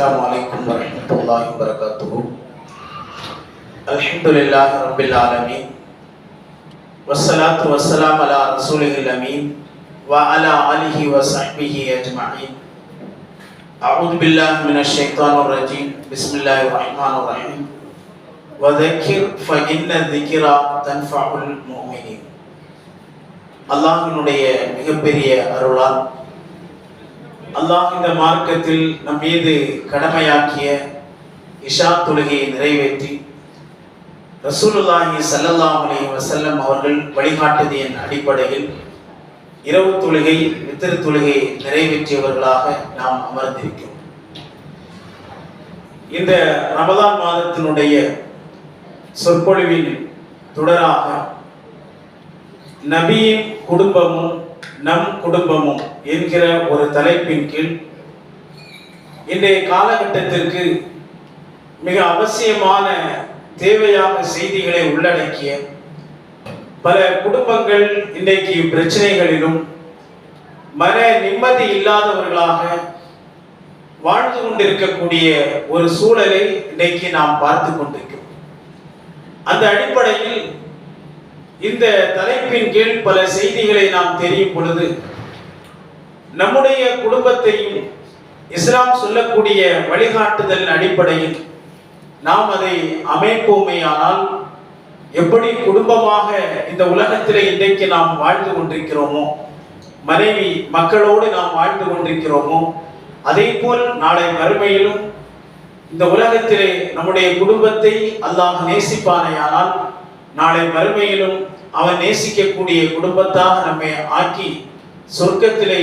السلام عليكم ورحمة الله وبركاته الحمد لله رب العالمين والصلاة والسلام على رسوله الأمين وعلى آله وصحبه أجمعين أعوذ بالله من الشيطان الرجيم بسم الله الرحمن الرحيم وذكر فإن الذكرى تنفع المؤمنين அல்லாஹினுடைய மிகப்பெரிய அருளால் அல்லாஹ் இந்த மார்க்கத்தில் நம் மீது கடமையாக்கிய இஷா தொழுகையை நிறைவேற்றி ரசூலுல்லாஹி சல்லல்லாஹ் அலி வசல்லம் அவர்கள் வழிகாட்டுதியின் அடிப்படையில் இரவு தொழுகை வித்திரு தொழுகையை நிறைவேற்றியவர்களாக நாம் அமர்ந்திருக்கிறோம். இந்த ரமதான் மாதத்தினுடைய சொற்பொழிவின் தொடராக நபியின் குடும்பமும் நம் குடும்பமும் என்கிற ஒரு தலைப்பின் கீழ் இன்றைய காலகட்டத்திற்கு மிக அவசியமான தேவையான செய்திகளை உள்ளடக்கிய பல குடும்பங்கள் இன்றைக்கு பிரச்சனைகளிலும் மன நிம்மதி இல்லாதவர்களாக வாழ்ந்து கொண்டிருக்கக்கூடிய ஒரு சூழலை இன்றைக்கு நாம் பார்த்து கொண்டிருக்கிறோம். அந்த அடிப்படையில் இந்த தலைப்பின் கீழ் பல செய்திகளை நாம் தெரியும் பொழுது நம்முடைய குடும்பத்தையும் இஸ்லாம் சொல்லக்கூடிய வழிகாட்டுதலின் அடிப்படையில் நாம் அதை அமைப்போமேயானால் எப்படி குடும்பமாக இந்த உலகத்திலே இன்றைக்கு நாம் வாழ்ந்து கொண்டிருக்கிறோமோ மனைவி மக்களோடு நாம் வாழ்ந்து கொண்டிருக்கிறோமோ அதே போல் நாளை மறுமையிலும் இந்த உலகத்திலே நம்முடைய குடும்பத்தை அல்லாஹ் நேசிப்பானையானால் நாளை மறுமையிலும் அவன் நேசிக்கக்கூடிய குடும்பத்தாக நம்மை ஆக்கி சொர்க்கத்திலே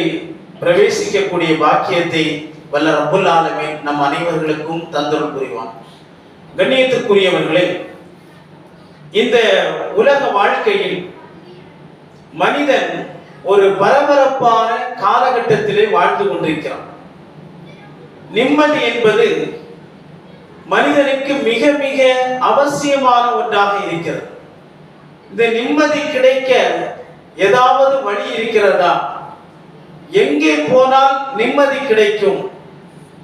பிரவேசிக்கக்கூடிய பாக்கியத்தை வல்ல ரப்புல் ஆலமே நம் அனைவர்களுக்கும் தந்தரும் புரிவான். கண்ணியத்துக்குரியவர்களே இந்த உலக வாழ்க்கையில் மனிதன் ஒரு பரபரப்பான காலகட்டத்திலே வாழ்ந்து கொண்டிருக்கிறான். நிம்மதி என்பது மனிதனுக்கு மிக மிக அவசியமான ஒன்றாக இருக்கிறது. இந்த நிம்மதி கிடைக்க ஏதாவது வழி இருக்கிறதா? எங்கே போனால் நிம்மதி கிடைக்கும்?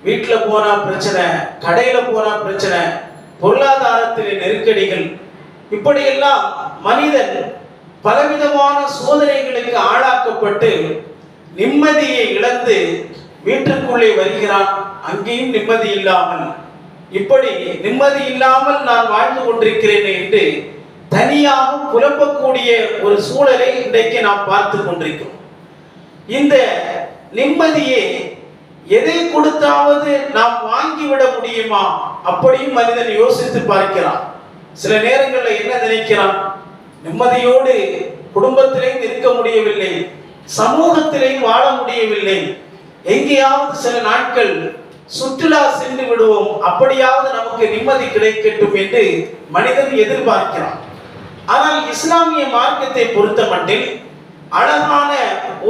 வீட்டில் போனா பிரச்சனை கடையில போனா பிரச்சனை பொருளாதாரத்தில் நெருக்கடிகள். இப்படியெல்லாம் மனிதன் பலவிதமான சோதனைகளுக்கு ஆளாக்கப்பட்டு நிம்மதியை இழந்து வீட்டுக்குள்ளே வருகிறான். அங்கேயும் நிம்மதி இல்லாமல். இப்படி நிம்மதி இல்லாமல் நான் வாழ்ந்து கொண்டிருக்கிறேன் என்று தனியாக குழப்பக்கூடிய ஒரு சூழலை இன்றைக்கு நாம் பார்த்து கொண்டிருக்கிறோம். இந்த நிம்மதியை எதை கொடுத்தாவது நாம் வாங்கிவிட முடியுமா அப்படியும் மனிதன் யோசித்து பார்க்கிறான். சில நேரங்களில் என்ன நினைக்கிறான்? நிம்மதியோடு குடும்பத்திலேயும் இருக்க முடியவில்லை சமூகத்திலேயும் வாழ முடியவில்லை. எங்கேயாவது சில நாட்கள் சுற்றுலா சென்று விடுவோம் அப்படியாவது நமக்கு நிம்மதி கிடைக்கட்டும் என்று மனிதன் எதிர்பார்க்கிறான். ஆனால் இஸ்லாமிய மார்க்கத்தை பொறுத்த மட்டில் அழகான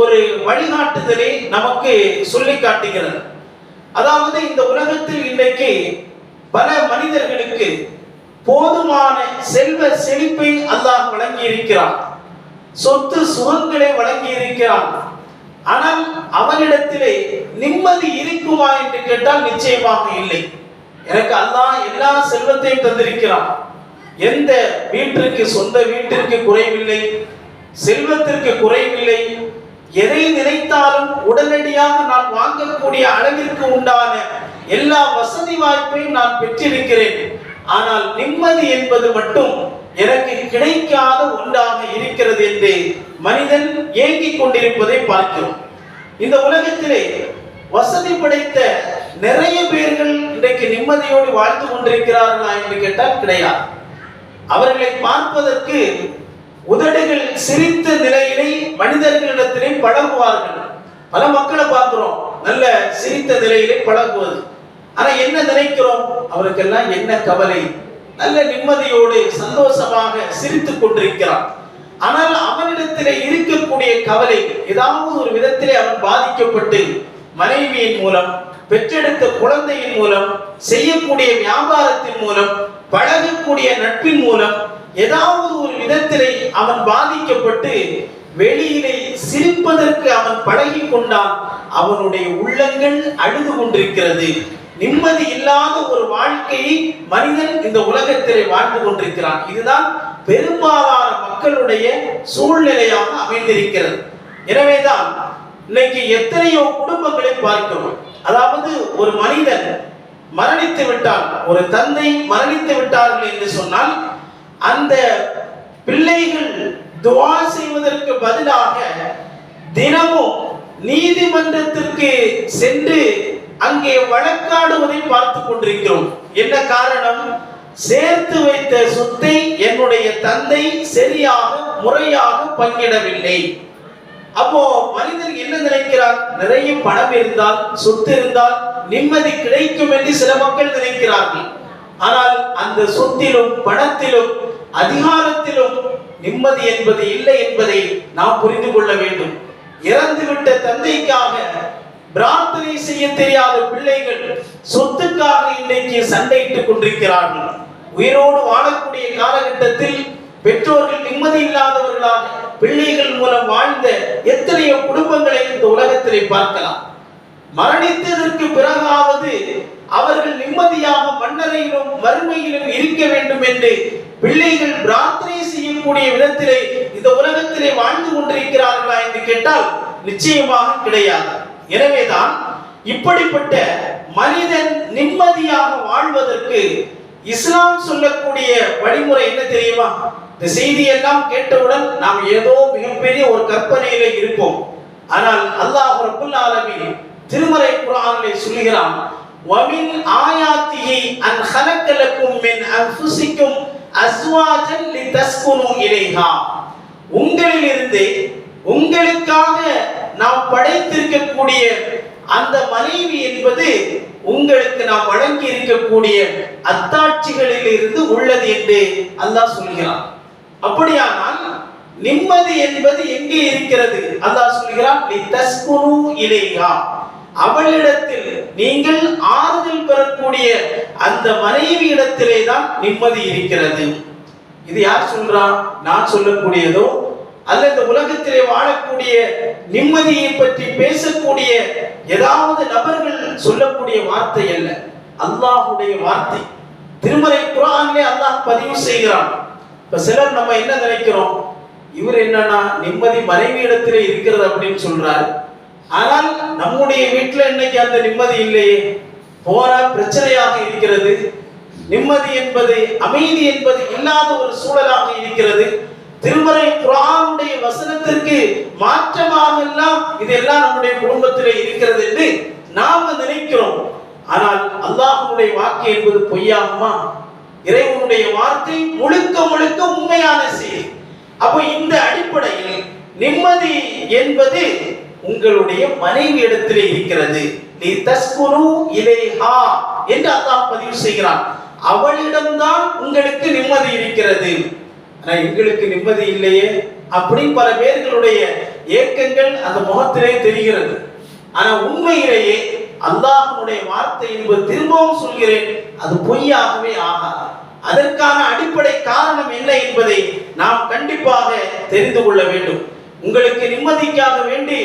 ஒரு வழிகாட்டுதலை நமக்கு சொல்லி காட்டுகிறது. அதாவது இந்த உலகத்தில் இன்றைக்கு பல மனிதர்களுக்கு போதுமான செல்வ செழிப்பை அல்லாஹ் வழங்கி இருக்கிறான் சொத்து சுகங்களை வழங்கி இருக்கிறான் ஆனால் அவனிடத்திலே நிம்மதி இருக்குமா என்று கேட்டால் நிச்சயமாக இல்லை. எனக்கு அல்லாஹ் எல்லா செல்வத்தையும் தந்திருக்கிறான். எந்த வீட்டிற்கு சொந்த வீட்டிற்கு குறைவில்லை செல்வத்திற்கு குறைவில்லை எதை நினைத்தாலும் உடனடியாக நான் வாங்கக்கூடிய அளவிற்கு உண்டான எல்லா வசதி வாய்ப்பையும் நான் பெற்றிருக்கிறேன். ஆனால் நிம்மதி என்பது மட்டும் எனக்கு கிடைக்காத ஒன்றாக இருக்கிறது என்று மனிதன் ஏங்கிக் கொண்டிருப்பதை பார்க்கிறோம். இந்த உலகத்திலே வசதி படைத்த நிறைய பேர்கள் இன்றைக்கு நிம்மதியோடு வாழ்ந்து கொண்டிருக்கிறார்களா என்று கேட்டால் கிடையாது. அவர்களை பார்ப்பதற்கு உதடுகள் சிரித்த நிலையிலே மனிதர்களிடத்திலே பழகுவார்கள். பல மக்களை பார்க்கிறோம் நல்ல சிரித்த நிலையிலே பழகுவது. ஆனா என்ன நினைக்கிறோம்? அவருக்கெல்லாம் என்ன கவலை? நல்ல நிம்மதியோடு சந்தோஷமாக சிரித்துக் கொண்டிருக்கிறான் ஆனால் அவனிடத்திலே இருக்கக்கூடிய கவலை ஏதாவது ஒரு விதத்திலே அவன் பாதிக்கப்பட்டு மனைவியின் மூலம் பெற்றெடுத்த குழந்தையின் மூலம் செய்யக்கூடிய வியாபாரத்தின் மூலம் பழகக்கூடிய நட்பின் மூலம் ஏதாவது ஒரு விதத்திலே அவன் பாதிக்கப்பட்டு வெளியிலே சிரிப்பதற்கு அவன் பழகி கொண்டான். அவனுடைய உள்ளங்கள் அழுது கொண்டிருக்கிறது. நிம்மதி இல்லாத ஒரு வாழ்க்கையை மனிதன் இந்த உலகத்திலே வாழ்ந்து கொண்டிருக்கிறான். இதுதான் பெரும்பாலான மக்களுடைய சூழ்நிலையாக அமைந்திருக்கிறது. எனவேதான் இன்னைக்கு எத்தனையோ குடும்பங்களை பார்க்கிறோம். அதாவது ஒரு மனிதன் மரணித்து விட்டால் ஒரு தந்தை மரணித்து விட்டார்கள் என்று சொன்னால் அந்த பிள்ளைகள் துவா செய்வதற்கு பதிலாக தினமும் நீதிமன்றத்திற்கு சென்று அங்கே வழக்காடுவதை பார்த்து கொண்டிருக்கிறோம். என்ன காரணம்? சேர்த்து வைத்த சொத்தை என்னுடைய தந்தை சரியாக முறையாக பங்கிடவில்லை. அப்போ மனிதன் என்ன நினைக்கிறார் நிறைய பணம் இருந்தால் சொத்து இருந்தால் நிம்மதி கிடைக்கும் என்று சில மக்கள் நினைக்கிறார்கள். ஆனால் அந்த சொத்திலும் பணத்திலும் அதிகாரத்திலும் நிம்மதி என்பது இல்லை என்பதை நாம் புரிந்து கொள்ள வேண்டும். இறந்துவிட்ட தந்தைக்காக பிரார்த்தனை செய்ய தெரியாத பிள்ளைகள் சொத்துக்காக இன்றைக்கு சண்டையிட்டுக் கொண்டிருக்கிறார்கள். உயிரோடு வாழக்கூடிய காலகட்டத்தில் பெற்றோர்கள் நிம்மதி இல்லாதவர்களாக பிள்ளைகள் மூலம் வாழ்ந்த எத்தனையோ குடும்பங்களை இந்த உலகத்திலே பார்க்கலாம். மரணித்ததற்கு பிறகாவது அவர்கள் நிம்மதியாக மன்னரையிலும் வறுமையிலும் இருக்க வேண்டும் என்று பிள்ளைகள் பிரார்த்தனை செய்யக்கூடிய விதத்திலே இந்த உலகத்திலே வாழ்ந்து கொண்டிருக்கிறார்களா என்று கேட்டால் நிச்சயமாக கிடையாது. எனவேதான் இப்படிப்பட்ட மனிதன் நிம்மதியாக வாழ்வதற்கு இஸ்லாம் சொல்லக்கூடிய வழிமுறை என்ன தெரியுமா? இந்த செய்தியெல்லாம் கேட்டவுடன் நாம் ஏதோ மிகப்பெரிய ஒரு கற்பனையில இருப்போம். ஆனால் அல்லாஹ் ரபுல் ஆலமீன் திருமலை குரானிலே சொல்லுகிறான் வமின் ஆயாத்திஹி அன் ஹலக்கலக்கும் மின் அன்ஃபுசிக்கும் அஸ்வாஜன் லிதஸ்குனு இலைஹா. உங்களிலிருந்து உங்களுக்காக நாம் படைத்திருக்கக்கூடிய அந்த மனைவி என்பது உங்களுக்கு நாம் வழங்கி இருக்கக்கூடிய அத்தாட்சிகளில் இருந்து உள்ளது என்று அல்லாஹ் சொல்கிறான். அப்படியானால் நிம்மதி என்பது எங்கே இருக்கிறது? அல்லாஹ் சொல்கிறான் இலையா அவளிடத்தில் நீங்கள் ஆறுதல் பெறக்கூடிய அந்த மனைவி இடத்திலே தான் நிம்மதி இருக்கிறது. இது யார் சொல்றா? நான் சொல்லக்கூடியதோ? அல்ல இந்த உலகத்திலே வாழக்கூடிய நிம்மதியை பற்றி பேசக்கூடிய ஏதாவது நபர்கள் சொல்லக்கூடிய வார்த்தை அல்ல. அல்லாஹுடைய வார்த்தை. திருமலை குரானிலே அல்லாஹ் பதிவு செய்கிறான். இப்ப சிலர் நம்ம என்ன நினைக்கிறோம்? இவர் என்னன்னா நிம்மதி மனைவி இடத்திலே இருக்கிறது அப்படின்னு சொல்றாரு. ஆனால் நம்முடைய வீட்டில் இன்னைக்கு அந்த நிம்மதி இல்லையே. போரா பிரச்சனையாக இருக்கிறது. நிம்மதி என்பது அமைதி என்பது இல்லாத ஒரு சூழலாக இருக்கிறது. திருமறை குரானுடைய வசனத்திற்கு மாற்றமாக எல்லாம் இதெல்லாம் நம்முடைய குடும்பத்திலே இருக்கிறது என்று நாம நினைக்கிறோம். ஆனால் அல்லாஹனுடைய வாக்கு என்பது பொய்யாமா இறைவனுடைய வார்த்தை முழுக்க முழுக்க உண்மையான செய்தி. அப்போ இந்த அடிப்படையில் நிம்மதி என்பது உங்களுடைய மனைவி இடத்திலே இருக்கிறது. நீ தஸ்குரு இலேஹா என்று அல்லாஹ் பதிவு செய்கிறான். அவளிடம்தான் உங்களுக்கு நிம்மதி இருக்கிறது. ஆனா எங்களுக்கு நிம்மதி இல்லையே அப்படி பல பேர்களுடைய ஏக்கங்கள் அந்த முகத்திலே தெரிகிறது. ஆனா உண்மையிலேயே அல்லாஹனுடைய வார்த்தை என்பது திரும்பவும் சொல்கிறேன். அது பொய்யாகவே ஆகாது. அதற்கான அடிப்படை காரணம் என்ன என்பதை நாம் கண்டிப்பாக தெரிந்து கொள்ள வேண்டும். உங்களுக்கு நிம்மதிக்காக வேண்டி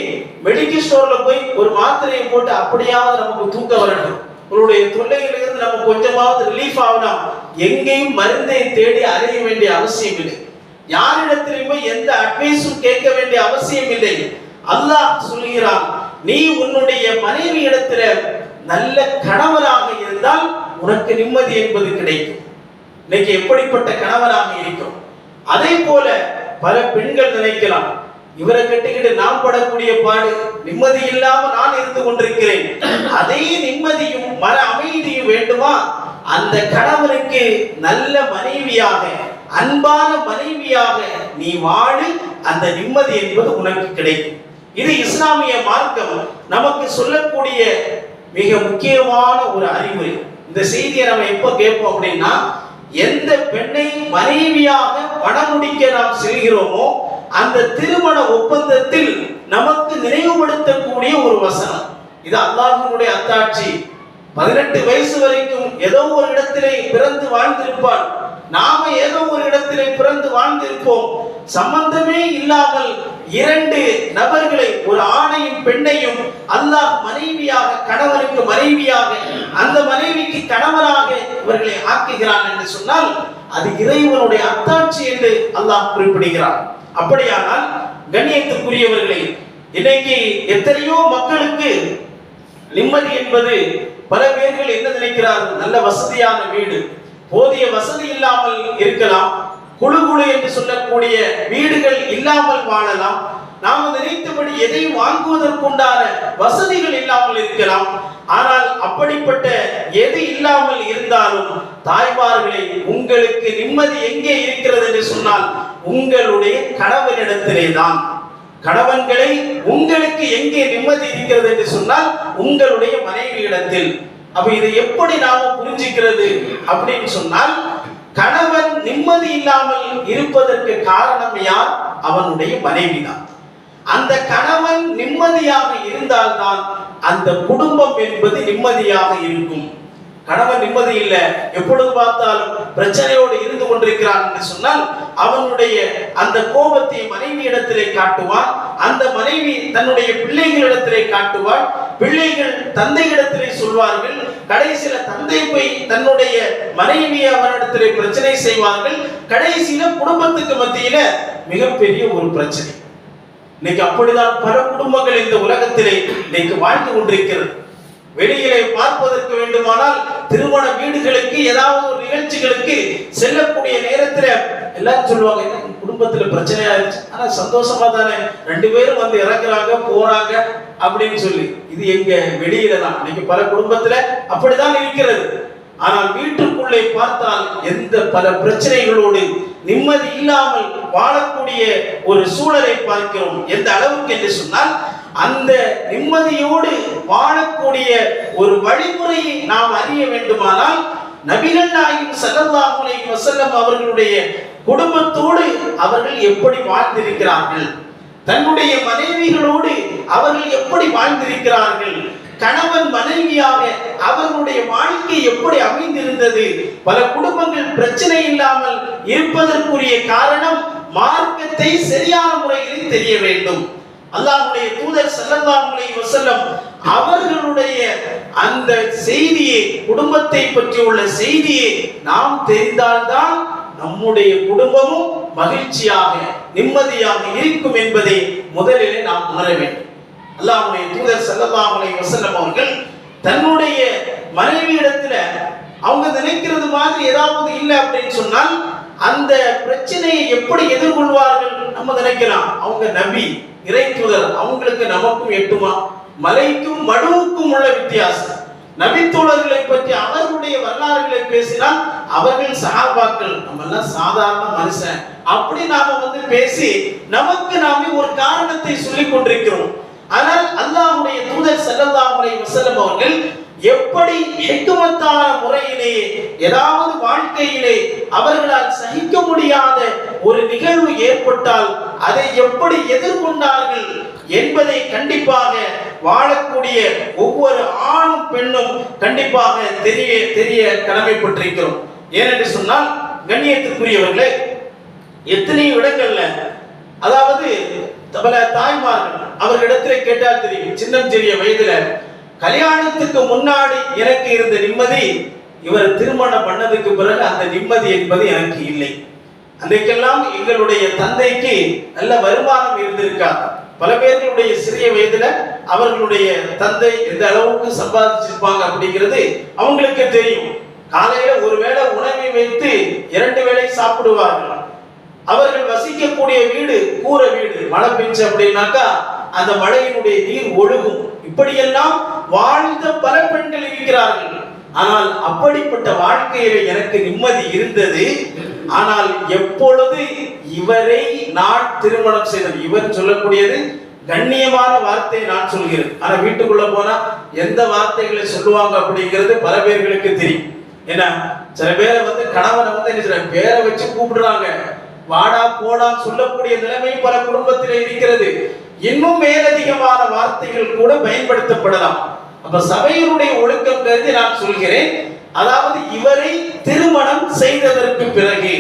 மெடிக்கல் ஸ்டோர்ல போய் ஒரு மாத்திரையை போட்டு அப்படியாவது நமக்கு தூக்க வரணும். உங்களுடைய தொல்லையிலிருந்து நம்ம கொஞ்சமாவது ரிலீஃப் ஆகலாம் எங்கேயும் மருந்தை தேடி அலைய வேண்டிய அவசியம் இல்லை. யாரிடத்திலுமே எந்த அட்வைஸும் கேட்க வேண்டிய அவசியம் இல்லை. அல்லாஹ் சொல்கிறான் நீ உன்னுடைய மனைவி இடத்துல நல்ல கணவராக இருந்தால் உனக்கு நிம்மதி என்பது கிடைக்கும். இன்னைக்கு எப்படிப்பட்ட கணவராக இருக்கும் அதே போல பல பெண்கள் நினைக்கலாம் இவரை கட்டிக்கிட்டு நாம் படக்கூடிய பாடு நிம்மதி இல்லாம நான் இருந்து கொண்டிருக்கிறேன். அதே நிம்மதியும் மன அமைதியும் வேண்டுமா? அந்த கணவனுக்கு நல்ல மனைவியாக அன்பான மனைவியாக நீ வாழு அந்த நிம்மதி என்பது உனக்கு கிடைக்கும். இது இஸ்லாமிய மார்க்கம். நமக்கு சொல்லக்கூடிய மிக முக்கியமான ஒரு அறிவுரை. இந்த செய்தியை நம்ம எப்ப கேட்போம் அப்படின்னா எந்த பெண்ணை மனைவியாக மணமுடிக்க நாம் செல்கிறோமோ அந்த திருமண ஒப்பந்தத்தில் நமக்கு நினைவுபடுத்தக்கூடிய ஒரு வசனம். இது அல்லாஹினுடைய அத்தாட்சி. பதினெட்டு வயசு வரைக்கும் ஏதோ ஒரு இடத்திலே பிறந்து வாழ்ந்திருப்பான். நாம ஏதோ ஒரு இடத்திலே பிறந்து வாழ்ந்திருப்போம். சம்பந்தமே இல்லாமல் இரண்டு நபர்களை ஒரு ஆணையும் பெண்ணையும் அல்லாஹ் மனைவியாக கணவருக்கு மனைவியாக அந்த மனைவிக்கு கணவனாக இவர்களை ஆக்குகிறான் என்று சொன்னால் அது இறைவனுடைய அத்தாட்சி என்று அல்லாஹ் குறிப்பிடுகிறான். அப்படியானால் கண்ணியத்துக்குரியவர்களே இன்னைக்கு எத்தனையோ மக்களுக்கு நிம்மதி என்பது பல பேர்கள் என்ன நினைக்கிறார்கள்? நல்ல வசதியான வீடு. போதிய வசதி இல்லாமல் இருக்கலாம். குழு குழு என்று சொல்லக்கூடிய வீடுகள் இல்லாமல் வாழலாம். நாம் நினைத்தபடி எதை வாங்குவதற்குண்டான வசதிகள் இல்லாமல் இருக்கலாம். ஆனால் அப்படிப்பட்ட எது இல்லாமல் இருந்தாலும் தாய்மார்களே உங்களுக்கு நிம்மதி எங்கே இருக்கிறது என்று சொன்னால் உங்களுடைய கணவனிடத்திலே தான் கணவன்களை உங்களுக்கு எங்கே நிம்மதி இருக்கிறது என்று சொன்னால் உங்களுடைய மனைவி இடத்தில் அப்ப இதை எப்படி நாம புரிஞ்சுக்கிறது அப்படின்னு சொன்னால் கணவன் நிம்மதி இல்லாமல் இருப்பதற்கு காரணம் யார்? அவனுடைய மனைவிதான். அந்த கணவன் நிம்மதியாக இருந்தால்தான் அந்த குடும்பம் என்பது நிம்மதியாக இருக்கும். கணவன் நிம்மதி இல்லை. எப்பொழுது பார்த்தாலும் பிரச்சனையோடு இருந்து கொண்டிருக்கிறான் என்று சொன்னால் அவனுடைய அந்த கோபத்தை மனைவி இடத்திலே காட்டுவான் அந்த மனைவி தன்னுடைய பிள்ளைகளிடத்திலே காட்டுவாள். பிள்ளைகள் தந்தையிடத்திலே சொல்வார்கள் கடைசியில தந்தை போய் தன்னுடைய மனைவி அவரிடத்திலே பிரச்சனை செய்வார்கள். கடைசியில குடும்பத்துக்கு மத்தியில மிகப்பெரிய ஒரு பிரச்சனை. இன்னைக்கு அப்படிதான் பல குடும்பங்கள் இந்த உலகத்திலே இன்னைக்கு வாழ்ந்து கொண்டிருக்கிறது. வெளியிலே பார்ப்பதற்கு வேண்டுமானால் திருமண வீடுகளுக்கு ஏதாவது ஒரு நிகழ்ச்சிகளுக்கு செல்லக்கூடிய நேரத்துல எல்லாரும் சொல்லுவாங்க "என்ன, குடும்பத்துல பிரச்சனையா இருந்துச்சு ஆனா சந்தோஷமா தானே ரெண்டு பேரும் வந்து இறங்குறாங்க போறாங்க அப்படின்னு சொல்லி. இது எங்க வெளியில தான். இன்னைக்கு பல குடும்பத்துல அப்படிதான் இருக்கிறது. ஆனால் வீட்டுக்குள்ளே பார்த்தால் எந்த பல பிரச்சனைகளோடு நிம்மதி இல்லாமல் வாழக்கூடிய ஒரு சூழலை பார்க்கிறோம். எந்த அளவுக்கு என்று சொன்னால் அந்த நிம்மதியோடு வாழக்கூடிய ஒரு வழிமுறையை நாம் அறிய வேண்டுமானால் நபிகள் நாயகம் ஸல்லல்லாஹு அலைஹி வஸல்லம் அவர்களுடைய குடும்பத்தோடு அவர்கள் எப்படி வாழ்ந்திருக்கிறார்கள்? தன்னுடைய மனைவிகளோடு அவர்கள் எப்படி வாழ்ந்திருக்கிறார்கள்? கணவன் மனைவியாக அவர்களுடைய வாழ்க்கை எப்படி அமைந்திருந்தது? பல குடும்பங்கள் பிரச்சனை இல்லாமல் இருப்பதற்குரிய காரணம் மார்க்கத்தை சரியான முறையில் தெரிய வேண்டும். அல்லாஹுடைய தூதர் செல்லல்லாஹுலே வசல்லம் அவர்களுடைய அந்த செய்தியை குடும்பத்தை பற்றி உள்ள செய்தியை நாம் தெரிந்தால்தான் நம்முடைய குடும்பமும் மகிழ்ச்சியாக நிம்மதியாக இருக்கும் என்பதை முதலிலே நாம் உணர வேண்டும். அல்லாஹுடைய தூதர் செல்லல்லாஹுலே வசல்லம் அவர்கள் தன்னுடைய மனைவியிடத்துல அவங்க நினைக்கிறது மாதிரி ஏதாவது இல்லை அப்படின்னு சொன்னால் அந்த பிரச்சனையை எப்படி எதிர்கொள்வார்கள் நம்ம நினைக்கலாம். அவங்க நபி இறை தூதர் அவங்களுக்கு நமக்கும் எட்டுமா? மலைக்கும் மடுவுக்கும் உள்ள வித்தியாசம். நபித்தோழர்களை பற்றி அவர்களுடைய வரலாறுகளை பேசினால் அவர்கள் சகாபாக்கள் நம்ம எல்லாம் சாதாரண மனுஷன். அப்படி நாம வந்து பேசி நமக்கு நாமே ஒரு காரணத்தை சொல்லிக் கொண்டிருக்கிறோம். ஆனால் அல்லாஹ்வுடைய தூதர் ஸல்லல்லாஹு அலைஹி அவர்கள் எப்படி ஹிக்மத்தான முறையிலே ஏதாவது வாழ்க்கையிலே அவர்களால் சகிக்க முடியாத ஒரு நிகழ்வு ஏற்பட்டால் அதை எப்படி எதிர்கொண்டார்கள் என்பதை கண்டிப்பாக வாழக்கூடிய ஒவ்வொரு ஆணும் பெண்ணும் கண்டிப்பாக தெரிய தெரிய கடமைப்பட்டிருக்கிறோம். ஏனென்று சொன்னால் கண்ணியத்துக்குரியவர்களே எத்தனையோ இடங்கள்ல அதாவது பல தாய்மார்கள் அவர்களிடத்திலே கேட்டால் தெரியும் சின்னம் சிறிய வயதுல கல்யாணத்துக்கு முன்னாடி எனக்கு இருந்த நிம்மதி இவர் திருமணம் பண்ணதுக்கு பிறகு அந்த நிம்மதி என்பது எனக்கு இல்லை. அன்றைக்கெல்லாம் எங்களுடைய தந்தைக்கு நல்ல வருமானம் இருந்திருக்காது பல பேர்களுடைய சிறிய வயதுல அவர்களுடைய தந்தை எந்த அளவுக்கு சம்பாதிச்சிருப்பாங்க அப்படிங்கிறது அவங்களுக்கு தெரியும். காலையில ஒருவேளை உணவை வைத்து இரண்டு வேளை சாப்பிடுவார்கள். அவர்கள் வசிக்கக்கூடிய வீடு கூரை வீடு. மழை பெஞ்சு அப்படின்னாக்கா அந்த மழையினுடைய நீர் ஒழுகும். இப்படியெல்லாம் வாழ்ந்த பல பெண்கள் இருக்கிறார்கள். ஆனால் அப்படிப்பட்ட வாழ்க்கையில எனக்கு நிம்மதி இருந்தது. ஆனால் எப்பொழுது இவரை நான் திருமணம் செய்தது இவர் சொல்லக்கூடியது கண்ணியமான வார்த்தையை நான் சொல்கிறேன். ஆனா வீட்டுக்குள்ள போனா எந்த வார்த்தைகளை சொல்லுவாங்க அப்படிங்கிறது பல பேர்களுக்கு தெரியும். என்ன சில பேரை வந்து கணவனை வந்து என்ன பேரை வச்சு கூப்பிடுறாங்க. வாடா போடா சொல்லக்கூடிய நிலைமை பல குடும்பத்தில் இருக்கிறது. இன்னும் மேலதிகமான வார்த்தைகள் கூட பயன்படுத்தப்படலாம். அப்ப சபையினுடைய ஒழுக்கம் கருதி நான் சொல்கிறேன். அதாவது இவரை திருமணம் செய்ததற்கு பிறகு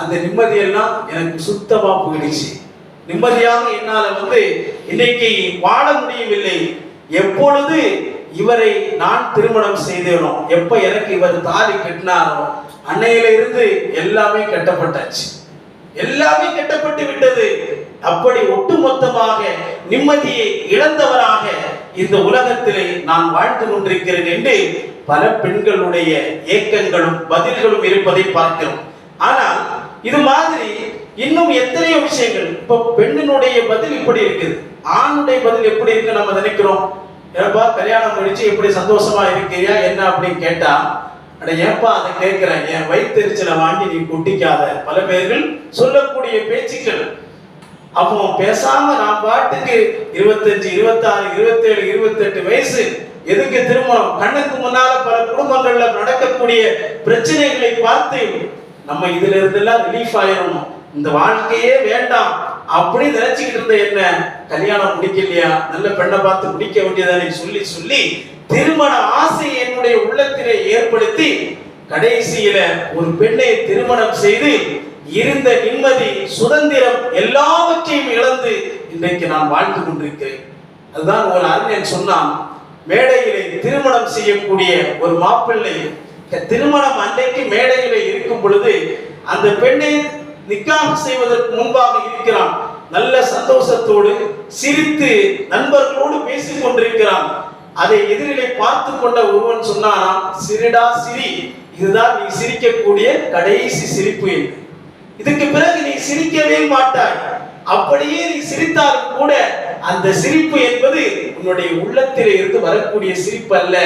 அந்த நிம்மதியெல்லாம் எனக்கு சுத்தமா போயிடுச்சு. நிம்மதியாக என்னால வந்து இன்னைக்கு வாழ முடியவில்லை. எப்பொழுது இவரை நான் திருமணம் செய்தேனோ எப்ப எனக்கு இவர் தாலி கட்டினாரோ அன்னையில இருந்து எல்லாமே கட்டப்பட்டாச்சு. எல்லாமே கட்டப்பட்டு விட்டது. அப்படி ஒட்டுமொத்தமாக நிம்மதியை இழந்தவராக இந்த உலகத்திலே நான் வாழ்ந்து கொண்டிருக்கிறேன் என்று பல பெண்களுடைய ஏக்கங்களும் பதில்களும் இருப்பதை பார்க்கிறோம். ஆனால் இது மாதிரி இன்னும் எத்தனையோ விஷயங்கள். இப்போ பெண்ணினுடைய பதில் இப்படி இருக்குது. ஆணுடைய பதில் எப்படி இருக்கு நம்ம நினைக்கிறோம். ஏப்பா கல்யாணம் முடிச்சு எப்படி சந்தோஷமா இருக்கிறியா என்ன அப்படின்னு கேட்டா அட ஏப்பா அதை கேட்கிறேன் என் வயிற்றுச்சலை வாங்கி நீ குட்டிக்காத. பல பேர்கள் சொல்லக்கூடிய பேச்சுக்கள். அப்போ பேசாம நான் பாட்டுக்கு இருபத்தஞ்சு இருபத்தாறு இருபத்தேழு இருபத்தெட்டு வயசு எதுக்கு திருமணம்? கண்ணுக்கு முன்னால பல குடும்பங்கள்ல நடக்கக்கூடிய பிரச்சனைகளை பார்த்து நம்ம இதுல இருந்தெல்லாம் ரிலீஃப் ஆயிடணும் இந்த வாழ்க்கையே வேண்டாம். அப்படி நினைச்சுக்கிட்டு இருந்த என்ன? கல்யாணம் முடிக்கலையா? நல்ல பெண்ணை பார்த்து முடிக்க வேண்டியதானே சொல்லி சொல்லி திருமண ஆசை என்னுடைய உள்ளத்திலே ஏற்படுத்தி கடைசியில ஒரு பெண்ணை திருமணம் செய்து இருந்த நிம்மதி சுதந்திரம் எல்லாவற்றையும் இழந்து இன்றைக்கு நான் வாழ்ந்து கொண்டிருக்கிறேன். அதுதான் ஒரு அறிஞன் சொன்னான் மேடையிலே திருமணம் செய்யக்கூடிய ஒரு மாப்பிள்ளை திருமணம் அன்றைக்கு மேடையிலே இருக்கும் பொழுது அந்த பெண்ணை நிக்காக செய்வதற்கு முன்பாக இருக்கிறான். நல்ல சந்தோஷத்தோடு சிரித்து நண்பர்களோடு பேசிக் கொண்டிருக்கிறான். அதை எதிரிலே பார்த்து கொண்ட ஒருவன் சொன்னானாம் சிரிடா சிரி. இதுதான் நீ சிரிக்கக்கூடிய கடைசி சிரிப்பு என்று. இதுக்கு பிறகு நீ சிரிக்கவே மாட்டாய். அப்படியே நீ சிரித்தாலும் கூட அந்த சிரிப்பு என்பது உன்னுடைய உள்ளத்திலே இருந்து வரக்கூடிய சிரிப்பு அல்ல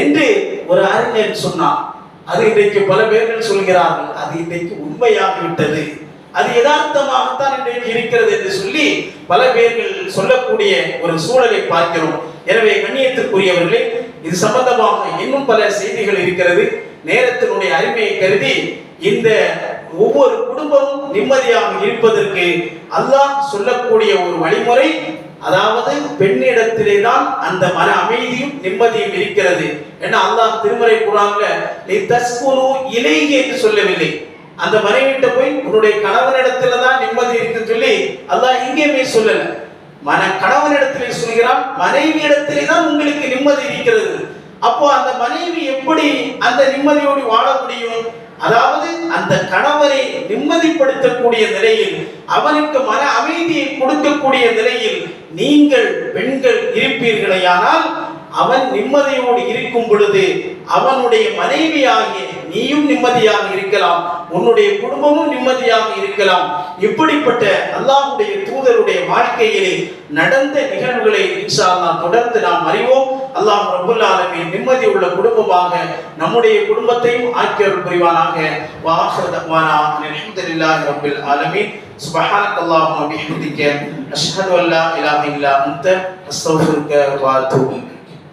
என்று ஒரு அறிஞன் சொன்னான். அது இன்றைக்கு பல பேர்கள் சொல்கிறார்கள் அது இன்றைக்கு உண்மையாகிவிட்டது. அது யதார்த்தமாகத்தான் இன்றைக்கு இருக்கிறது என்று சொல்லி பல பேர்கள் சொல்லக்கூடிய ஒரு சூழலை பார்க்கிறோம். எனவே கண்ணியத்திற்குரியவர்களே இது சம்பந்தமாக இன்னும் பல செய்திகள் இருக்கிறது. நேரத்தினுடைய அருமையை கருதி இந்த ஒவ்வொரு குடும்பமும் நிம்மதியாக இருப்பதற்கு அல்லாஹ் சொல்லக்கூடிய ஒரு வழிமுறை அதாவது பெண்ணிடத்திலே தான் அந்த மன அமைதியும் நிம்மதியும் இருக்கிறது ஏன்னா அல்லாஹ் திருமறை கூறாங்க நீ தஸ்குரு இலை என்று சொல்லவில்லை. அந்த மனைவிட்ட போய் உன்னுடைய கணவனிடத்துல தான் நிம்மதி இருக்குன்னு சொல்லி அல்லாஹ் இங்கேயுமே சொல்லல. மன கணவனிடத்திலே சொல்கிறான் மனைவி இடத்திலே தான் உங்களுக்கு நிம்மதி இருக்கிறது. அப்போ அந்த மனைவி எப்படி அந்த நிம்மதியோடு வாழ முடியும்? அதாவது அந்த கணவரை நிம்மதிப்படுத்தக்கூடிய நிலையில் அவனுக்கு மன அமைதியை கொடுக்கக்கூடிய நிலையில் நீங்கள் பெண்கள் இருப்பீர்களேயானால் அவன் நிம்மதியோடு இருக்கும் பொழுது அவனுடைய மனைவியாகிய நீயும் நிம்மதியாக இருக்கலாம் உன்னுடைய குடும்பமும் நிம்மதியாக இருக்கலாம். இப்படிப்பட்ட அல்லாஹுடைய தூதருடைய வாழ்க்கையிலே நடந்த நிகழ்வுகளை இன்ஷா தொடர்ந்து நாம் அறிவோம். அல்லாஹ் ரபுல் ஆலமீன் நிம்மதி உள்ள குடும்பமாக நம்முடைய குடும்பத்தையும் ஆக்கியவர் புரிவானாக. வாஹர் தக்வானா அல்ஹம்துலில்லாஹி ரப்பில் ஆலமீன். சுப்ஹானக அல்லாஹும்ம பிஹம்திக அஷ்ஹது அல்லா இலாஹ இல்லா அன்த. அஸ்தக்ஃபிருக வ அத்தூபு. இலைக்